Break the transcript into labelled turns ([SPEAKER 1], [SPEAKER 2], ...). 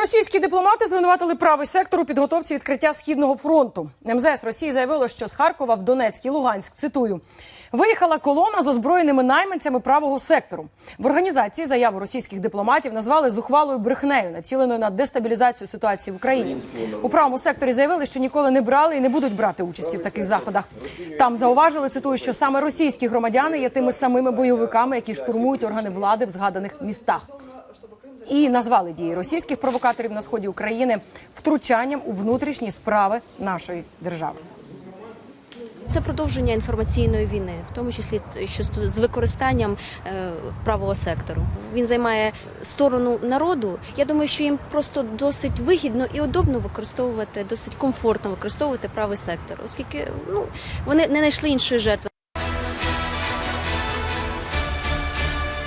[SPEAKER 1] Російські дипломати звинуватили правий сектор у підготовці відкриття східного фронту. МЗС Росії заявило, що з Харкова в Донецьк і Луганськ цитую виїхала колона з озброєними найманцями правого сектору. В організації заяву російських дипломатів назвали зухвалою брехнею, націленою на дестабілізацію ситуації в Україні. У правому секторі заявили, що ніколи не брали і не будуть брати участі в таких заходах. Там зауважили, цитую, що саме російські громадяни є тими самими бойовиками, які штурмують органи влади в згаданих містах і назвали дії російських провокаторів на сході України втручанням у внутрішні справи нашої держави.
[SPEAKER 2] Це продовження інформаційної війни, в тому числі що з використанням е, правого сектору. Він займає сторону народу. Я думаю, що їм просто досить вигідно і удобно використовувати, досить комфортно використовувати правий сектор, оскільки ну вони не знайшли іншої жертви.